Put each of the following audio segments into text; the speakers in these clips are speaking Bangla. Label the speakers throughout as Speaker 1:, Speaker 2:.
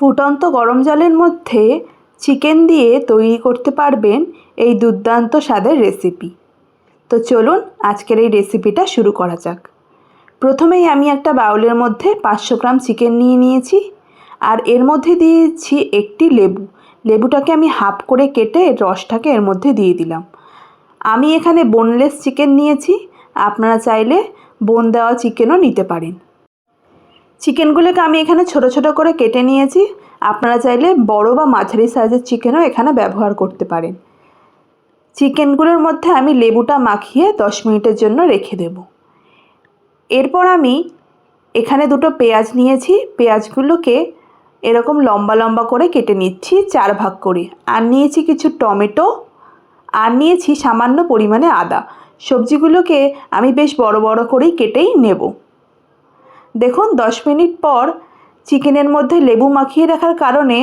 Speaker 1: ফুটন্ত গরম জলের মধ্যে চিকেন দিয়ে তৈরি করতে পারবেন এই দুর্দান্ত স্বাদের রেসিপি। তো চলুন আজকের এই রেসিপিটা শুরু করা যাক। প্রথমেই আমি একটা বাউলের মধ্যে পাঁচশো গ্রাম চিকেন নিয়ে নিয়েছি আর এর মধ্যে দিয়েছি একটি লেবু। লেবুটাকে আমি হাফ করে কেটে রসটাকে এর মধ্যে দিয়ে দিলাম। আমি এখানে বোনলেস চিকেন নিয়েছি। আপনারা চাইলে বোন দেওয়া চিকেনও নিতে পারেন। চিকেনগুলোকে আমি এখানে ছোট ছোট করে কেটে নিয়েছি। আপনারা চাইলে বড় বা মাঝারি সাইজের চিকেনও এখানে ব্যবহার করতে পারেন। চিকেনগুলোর মধ্যে আমি লেবুটা মাখিয়ে দশ মিনিটের জন্য রেখে দেব। এরপর আমি এখানে দুটো পেঁয়াজ নিয়েছি। পেঁয়াজগুলোকে এরকম লম্বা লম্বা করে কেটে নিচ্ছি, চার ভাগ করে। আর নিয়েছি কিছু টমেটো। আর নিয়েছি সামান্য পরিমাণে আদা। সবজিগুলোকে আমি বেশ বড় বড় করেই কেটেই নেব। দেখুন, দশ মিনিট পর চিকেনের মধ্যে লেবু মাখিয়ে রাখার কারণে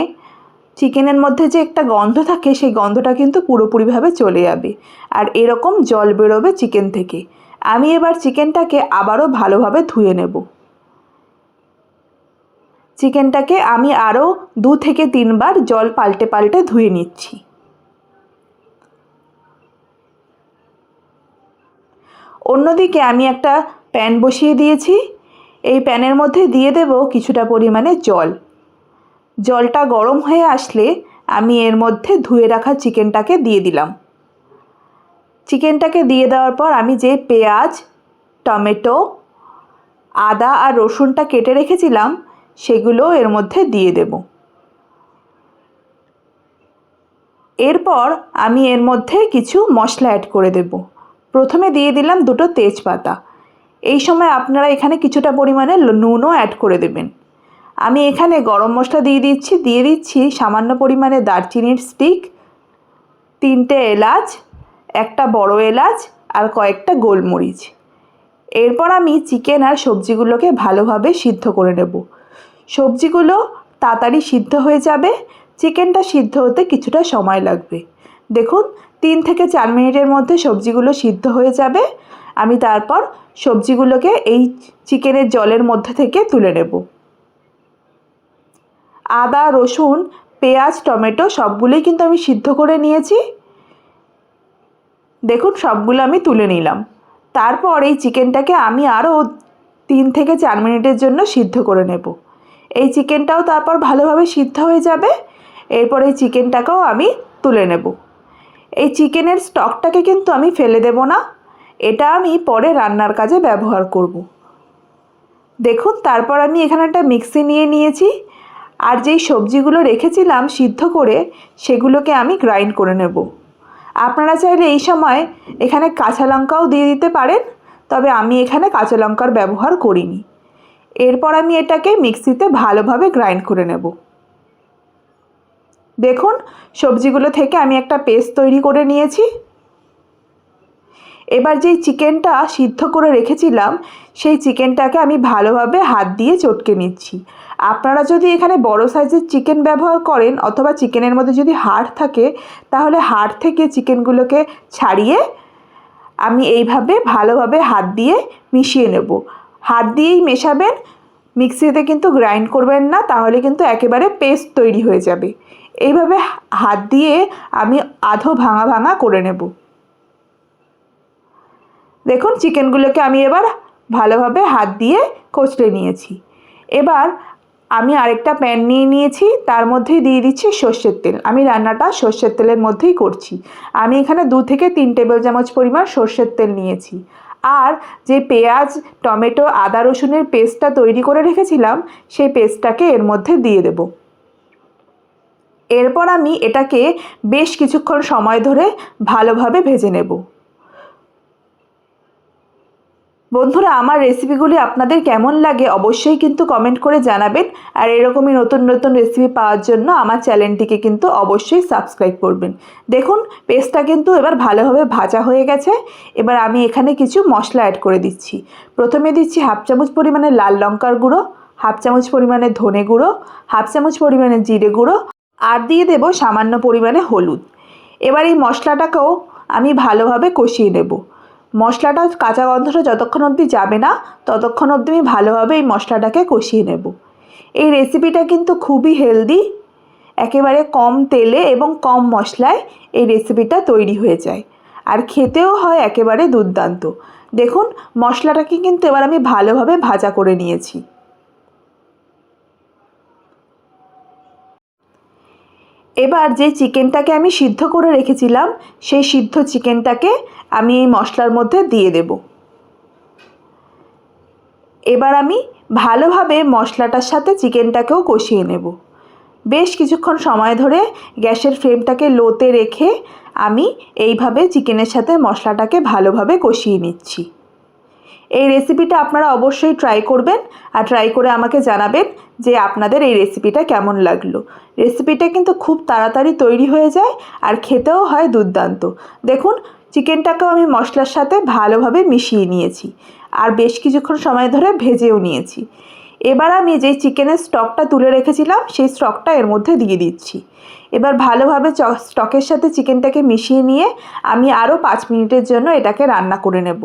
Speaker 1: চিকেনের মধ্যে যে একটা গন্ধ থাকে, সেই গন্ধটা কিন্তু পুরোপুরিভাবে চলে যাবে। আর এরকম জল বেরোবে চিকেন থেকে। আমি এবার চিকেনটাকে আবারও ভালোভাবে ধুয়ে নেব। চিকেনটাকে আমি আরও দু থেকে তিনবার জল পাল্টে পাল্টে ধুয়ে নিচ্ছি। অন্যদিকে আমি একটা প্যান বসিয়ে দিয়েছি। এই প্যানের মধ্যে দিয়ে দেব কিছুটা পরিমাণে জল। জলটা গরম হয়ে আসলে আমি এর মধ্যে ধুয়ে রাখা চিকেনটাকে দিয়ে দিলাম। চিকেনটাকে দিয়ে দেওয়ার পর আমি যে পেঁয়াজ, টমেটো, আদা আর রসুনটা কেটে রেখেছিলাম, সেগুলো এর মধ্যে দিয়ে দেব। এরপর আমি এর মধ্যে কিছু মশলা অ্যাড করে দেব। প্রথমে দিয়ে দিলাম দুটো তেজপাতা। এই সময় আপনারা এখানে কিছুটা পরিমাণে নুনও অ্যাড করে দেবেন। আমি এখানে গরম মশলা দিয়ে দিচ্ছি দিয়ে দিচ্ছি সামান্য পরিমাণে দারচিনির স্টিক তিনটে এলাচ, একটা বড় এলাচ আর কয়েকটা গোলমরিচ। এরপর আমি চিকেন আর সবজিগুলোকে ভালোভাবে সিদ্ধ করে নেব। সবজিগুলো তাড়াতাড়ি সিদ্ধ হয়ে যাবে, চিকেনটা সিদ্ধ হতে কিছুটা সময় লাগবে। দেখুন, তিন থেকে চার মিনিটের মধ্যে সবজিগুলো সিদ্ধ হয়ে যাবে। আমি তারপর সবজিগুলোকে এই চিকেনের জলের মধ্যে থেকে তুলে নেব। আদা, রসুন, পেঁয়াজ, টমেটো সবগুলোই কিন্তু আমি সিদ্ধ করে নিয়েছি। দেখুন, সবগুলো আমি তুলে নিলাম। তারপর এই চিকেনটাকে আমি আরও তিন থেকে চার মিনিটের জন্য সিদ্ধ করে নেব। এই চিকেনটাও তারপর ভালোভাবে সিদ্ধ হয়ে যাবে। এরপর এই চিকেনটাকেও আমি তুলে নেব। এই চিকেনের স্টকটাকে কিন্তু আমি ফেলে দেব না। এটা আমি পরে রান্নার কাজে ব্যবহার করব। দেখুন, তারপর আমি এখানে একটা মিক্সি নিয়ে নিয়েছি আর যেই সবজিগুলো রেখেছিলাম সিদ্ধ করে সেগুলোকে আমি গ্রাইন্ড করে নেব। আপনারা চাইলে এই সময় এখানে কাঁচা লঙ্কাও দিয়ে দিতে পারেন, তবে আমি এখানে কাঁচা লঙ্কার ব্যবহার করিনি। এরপর আমি এটাকে মিক্সিতে ভালোভাবে গ্রাইন্ড করে নেব। দেখুন, সবজিগুলো থেকে আমি একটা পেস্ট তৈরি করে নিয়েছি। এবার যেই চিকেনটা সিদ্ধ করে রেখেছিলাম, সেই চিকেনটাকে আমি ভালোভাবে হাত দিয়ে চটকে নিচ্ছি। আপনারা যদি এখানে বড় সাইজের চিকেন ব্যবহার করেন অথবা চিকেনের মধ্যে যদি হাড় থাকে, তাহলে হাড় থেকে চিকেনগুলোকে ছাড়িয়ে আমি এইভাবে ভালোভাবে হাত দিয়ে মিশিয়ে নেব। হাত দিয়েই মেশাবেন, মিক্সিতে কিন্তু গ্রাইন্ড করবেন না, তাহলে কিন্তু একেবারে পেস্ট তৈরি হয়ে যাবে। এইভাবে হাত দিয়ে আমি আধো ভাঙা ভাঙা করে নেব। দেখুন, চিকেনগুলোকে আমি এবার ভালোভাবে হাত দিয়ে কচলে নিয়েছি। এবার আমি আরেকটা প্যান নিয়ে নিয়েছি, তার মধ্যেই দিয়ে দিচ্ছি সর্ষের তেল। আমি রান্নাটা সর্ষের তেলের মধ্যেই করছি। আমি এখানে দু থেকে তিন টেবিল চামচ পরিমাণ সর্ষের তেল নিয়েছি। আর যে পেঁয়াজ, টমেটো, আদা, রসুনের পেস্টটা তৈরি করে রেখেছিলাম, সেই পেস্টটাকে এর মধ্যে দিয়ে দেব। এরপর আমি এটাকে বেশ কিছুক্ষণ সময় ধরে ভালোভাবে ভেজে নেব। বন্ধুরা, আমার রেসিপিগুলি আপনাদের কেমন লাগে অবশ্যই কিন্তু কমেন্ট করে জানাবেন। আর এরকমই নতুন নতুন রেসিপি পাওয়ার জন্য আমার চ্যানেলটিকে কিন্তু অবশ্যই সাবস্ক্রাইব করবেন। দেখুন পেস্টটা কিন্তু এবার ভালোভাবে ভাজা হয়ে গেছে। এবার আমি এখানে কিছু মশলা অ্যাড করে দিচ্ছি। প্রথমে দিচ্ছি হাফ চামচ পরিমাণে লাল লঙ্কার গুঁড়ো, হাফ চামচ পরিমাণে ধনে গুঁড়ো, হাফ চামচ পরিমাণে জিরে গুঁড়ো, আর দিয়ে দেব সামান্য পরিমাণে হলুদ। এবার এই মশলাটাকেও আমি ভালোভাবে কষিয়ে নেব। মশলাটা কাঁচা গন্ধটা যতক্ষণ অবধি যাবে না, ততক্ষণ অবধি আমি ভালোভাবে এই মশলাটাকে কষিয়ে নেব। এই রেসিপিটা কিন্তু খুবই হেলদি একেবারে কম তেলে এবং কম মশলায় এই রেসিপিটা তৈরি হয়ে যায়। আর খেতেও হয় একেবারে দুর্দান্ত। দেখুন, মশলাটাকে কিন্তু এবার আমি ভালোভাবে ভাজা করে নিয়েছি। এবার যে চিকেনটাকে আমি সিদ্ধ করে রেখেছিলাম, সেই সিদ্ধ চিকেনটাকে আমি এই মশলার মধ্যে দিয়ে দেব। এবার আমি ভালোভাবে মশলাটার সাথে চিকেনটাকেও কষিয়ে নেব। বেশ কিছুক্ষণ সময় ধরে গ্যাসের ফ্লেমটাকে লোতে রেখে আমি এইভাবে চিকেনের সাথে মশলাটাকে ভালোভাবে কষিয়ে নিচ্ছি। এই রেসিপিটা আপনারা অবশ্যই ট্রাই করবেন আর ট্রাই করে আমাকে জানাবেন যে আপনাদের এই রেসিপিটা কেমন লাগল। রেসিপিটা কিন্তু খুব তাড়াতাড়ি তৈরি হয়ে যায় আর খেতেও হয় দুর্দান্ত। দেখুন চিকেনটাকেও আমি মশলার সাথে ভালোভাবে মিশিয়ে নিয়েছি আর বেশ কিছুক্ষণ সময় ধরে ভেজেও নিয়েছি। এবার আমি যেই চিকেনের স্টকটা তুলে রেখেছিলাম, সেই স্টকটা এর মধ্যে দিয়ে দিচ্ছি। এবার ভালোভাবে স্টকের সাথে চিকেনটাকে মিশিয়ে নিয়ে আমি আরও পাঁচ মিনিটের জন্য এটাকে রান্না করে নেব।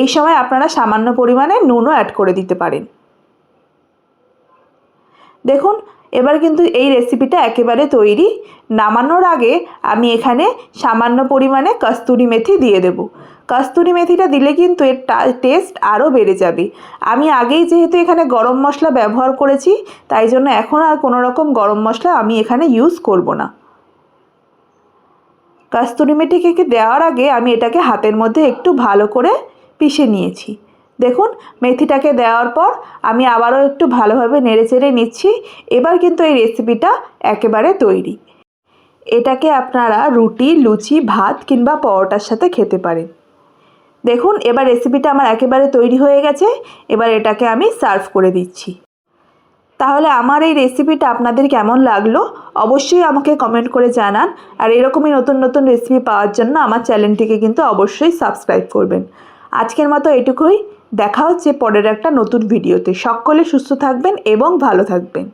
Speaker 1: এই সময় আপনারা সামান্য পরিমাণে নুনও অ্যাড করে দিতে পারেন। দেখুন, এবার কিন্তু এই রেসিপিটা একেবারে তৈরি। নামানোর আগে আমি এখানে সামান্য পরিমাণে কস্তুরি মেথি দিয়ে দেব। কস্তুরি মেথিটা দিলে কিন্তু এর টেস্ট আরও বেড়ে যাবে। আমি আগেই যেহেতু এখানে গরম মশলা ব্যবহার করেছি, তাই জন্য এখন আর কোনো রকম গরম মশলা আমি এখানে ইউজ করব না। কস্তুরি মেথিকে দেওয়ার আগে আমি এটাকে হাতের মধ্যে একটু ভালো করে পিষে নিয়েছি। দেখুন, মেথিটাকে দেওয়ার পর আমি আবারও একটু ভালোভাবে নেড়ে চেড়ে নিচ্ছি। এবার কিন্তু এই রেসিপিটা একেবারে তৈরি। এটাকে আপনারা রুটি, লুচি, ভাত কিংবা পরোটার সাথে খেতে পারেন। দেখুন, এবার রেসিপিটা আমার একেবারে তৈরি হয়ে গেছে। এবার এটাকে আমি সার্ভ করে দিচ্ছি। তাহলে আমার এই রেসিপিটা আপনাদের কেমন লাগল? অবশ্যই আমাকে কমেন্ট করে জানান। আর এরকমই নতুন নতুন রেসিপি পাওয়ার জন্য আমার চ্যানেলটিকে কিন্তু অবশ্যই সাবস্ক্রাইব করবেন। আজকের মতো এটুকুই। দেখা হচ্ছে পরের একটা নতুন ভিডিওতে। সকলে সুস্থ থাকবেন এবং ভালো থাকবেন।